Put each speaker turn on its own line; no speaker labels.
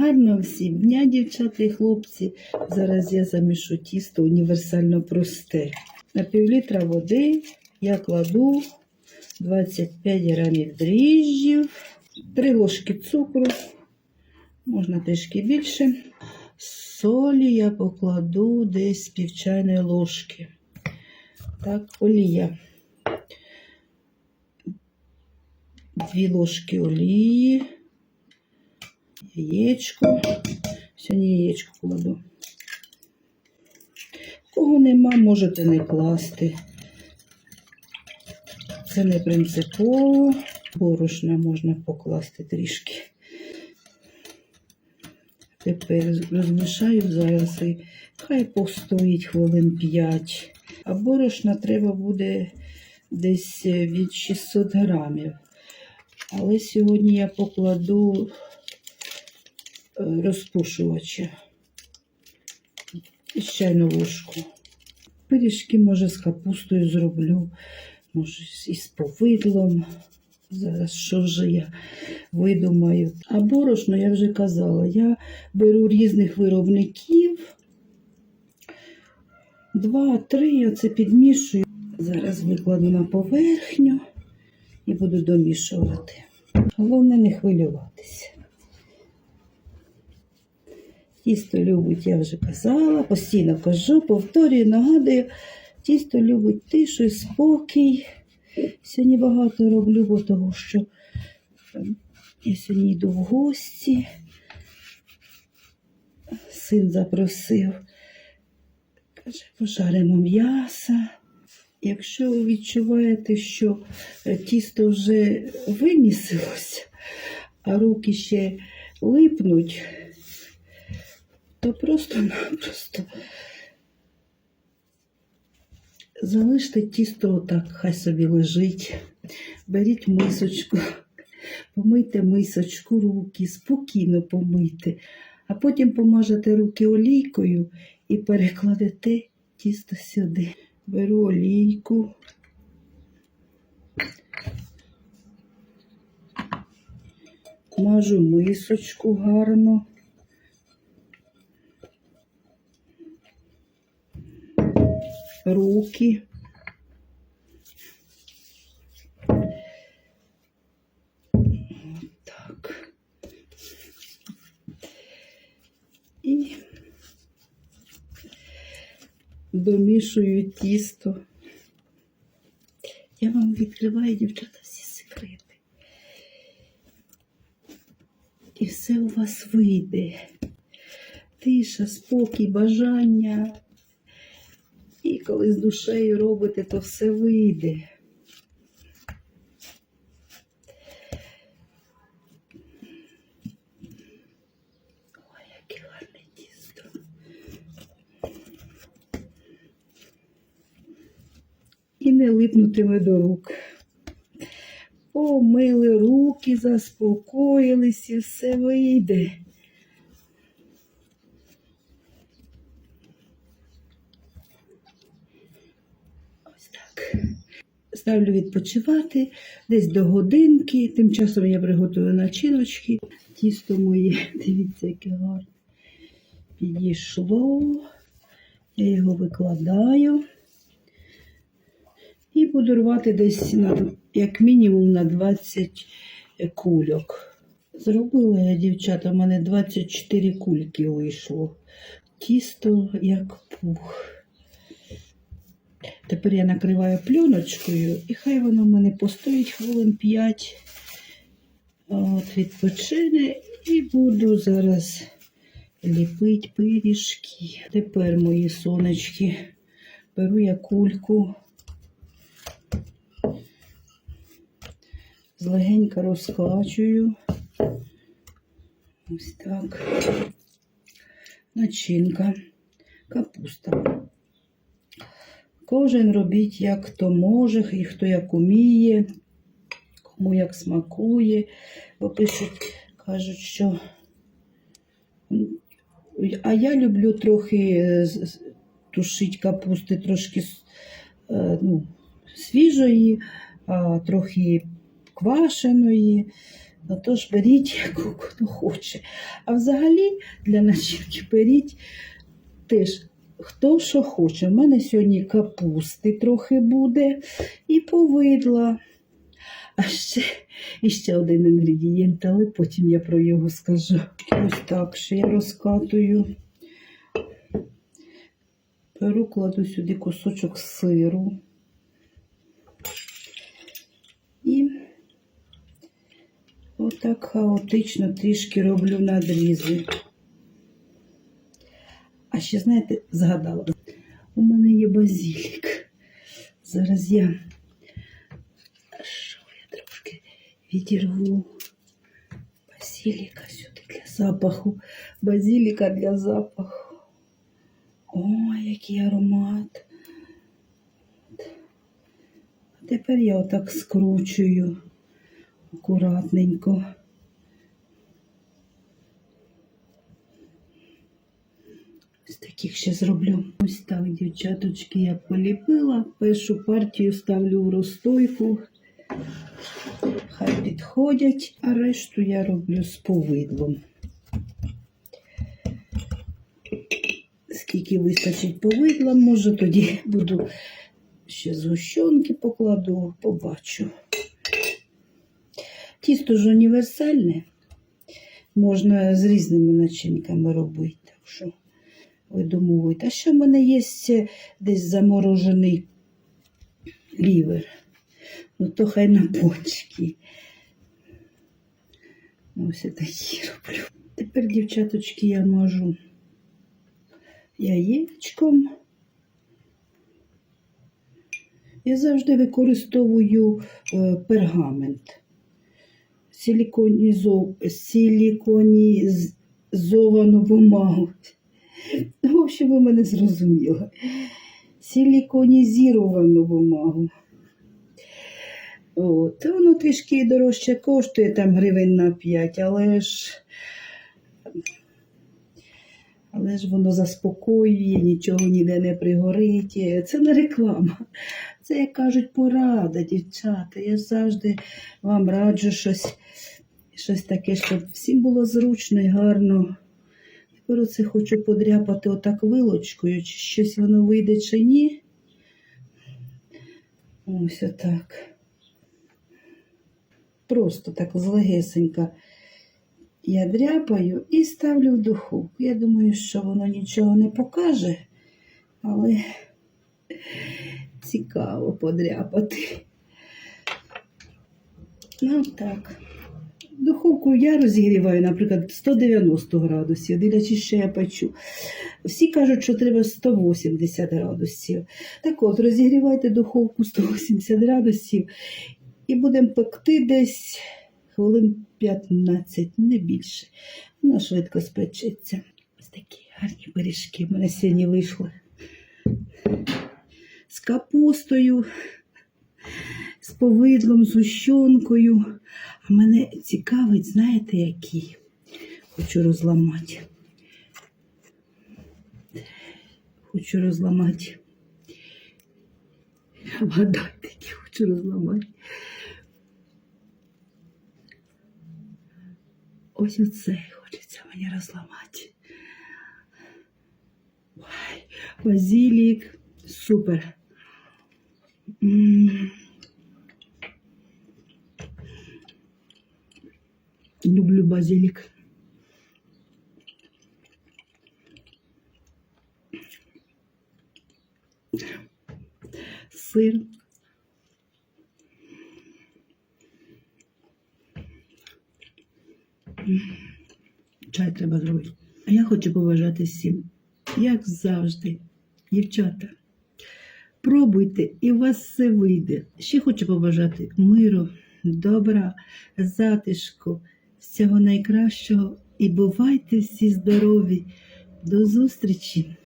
Гарного всім дня, дівчата і хлопці. Зараз я замішу тісто універсально просте. На півлітра води я кладу 25 грамів дріжджів, 3 ложки цукру, можна трішки більше. Солі я покладу десь пів чайної ложки. Так, олія. Дві ложки олії, яєчко. Сьогодні яєчко кладу. Кого нема, можете не класти. Це не принципово. Борошна можна покласти трішки. Тепер розмішаю зараз і хай постоїть хвилин 5. А борошна треба буде десь від 600 грамів. Але сьогодні я покладу розпушувача і чайну ложку. Пиріжки, може, з капустою зроблю, може, із повидлом. Зараз що вже я видумаю. А борошно, я вже казала, я беру різних виробників. Два-три, я це підмішую. Зараз викладу на поверхню і буду домішувати. Головне не хвилюватися. Тісто любить, я вже казала, постійно кажу, повторюю, нагадую, тісто любить тишу спокій. Сьогодні багато роблю, бо того, що ем, я сьогодні йду в гості. Син запросив, каже, пожаримо м'яса. Якщо ви відчуваєте, що е, тісто вже вимісилося, а руки ще липнуть, то просто-напросто залиште тісто отак, хай собі лежить. Беріть мисочку, помийте мисочку, руки, спокійно помийте, а потім помажете руки олійкою і перекладете тісто сюди. Беру олійку. Мажу мисочку гарно. Руки. Так. І домішую тісто. Я вам відкриваю, дівчата, всі секрети. І все у вас вийде. Тиша, спокій, бажання. І коли з душею робите, то все вийде. Ой, яке гарне тісто. І не липнутиме до рук. Помили руки, заспокоїлись і все вийде. Ось так. Ставлю відпочивати десь до годинки. Тим часом я приготую начиночки. Тісто моє, дивіться, яке гарне. Підійшло. Я його викладаю. І буду рвати десь на, як мінімум на 20 кульок. Зробила я, дівчата, в мене 24 кульки вийшло. Тісто як пух. Тепер я накриваю пленочкою, і хай воно в мене постоїть хвилин 5. От, відпочине і буду зараз ліпити пиріжки. Тепер мої сонечки. Беру я кульку. Злегенько розкачую. Ось так. Начинка, капуста. Кожен робіть, як хто може, і хто як уміє, кому як смакує. Бо пишуть, кажуть, що. А я люблю трохи е, тушити капусти трошки е, ну, свіжої, трохи квашеної. Ну то ж беріть, яку хто хоче. А взагалі для начинки беріть теж хто що хоче. У мене сьогодні капусти трохи буде і повидла. А ще, і ще один інгредієнт, але потім я про його скажу. Ось так ще я розкатую. Беру, кладу сюди кусочок сиру. І отак хаотично трішки роблю надрізи. А ще, знаєте, згадала, у мене є базілік. Зараз я що я трошки відірву базіліка сюди для запаху. Базіліка для запаху. Ой, який аромат. А тепер я отак скручую акуратненько. Ось таких ще зроблю. Ось так, дівчаточки, я поліпила. Першу партію ставлю в розстойку. Хай підходять, а решту я роблю з повидлом. Скільки вистачить повидла, може тоді буду ще згущенки покладу, побачу. Тісто ж універсальне, можна з різними начинками робити. Так що видумують. А ще в мене є десь заморожений лівер. Ну то хай на бочки. Ось я такі роблю. Тепер, дівчаточки, я мажу яєчком. Я завжди використовую е, пергамент. Силіконізов... Силіконізовану бумагу. Ну, в общем, ви мене зрозуміли. Силіконізовану бумагу. От, воно трішки дорожче коштує, там гривень на 5, але ж, але ж воно заспокоює, нічого ніде не пригорить. Це не реклама. Це, як кажуть, порада, дівчата. Я завжди вам раджу щось, щось таке, щоб всім було зручно і гарно. Тепер оце хочу подряпати отак вилочкою, чи щось воно вийде, чи ні. Ось отак. Просто так злегесенько я дряпаю і ставлю в духовку. Я думаю, що воно нічого не покаже, але цікаво подряпати. Ну так. Духовку я розігріваю, наприклад, 190 градусів, дивлячись, що я печу. Всі кажуть, що треба 180 градусів. Так от, розігрівайте духовку 180 градусів і будемо пекти десь хвилин 15, не більше. Воно швидко спечеться. Ось такі гарні пиріжки в мене сьогодні вийшли. З капустою, з повидлом, з ущонкою. А мене цікавить, знаєте, які? Хочу розламати. Хочу розламати. Вгадайте, які хочу розламати. Ось оце хочеться мені розламати. Базилік. Супер. М. Люблю базилік. Сир. Чай треба зробити. А я хочу побажати всім, як завжди, дівчата. Пробуйте, і у вас все вийде. Ще хочу побажати миру, добра, затишку, всього найкращого і бувайте всі здорові. До зустрічі!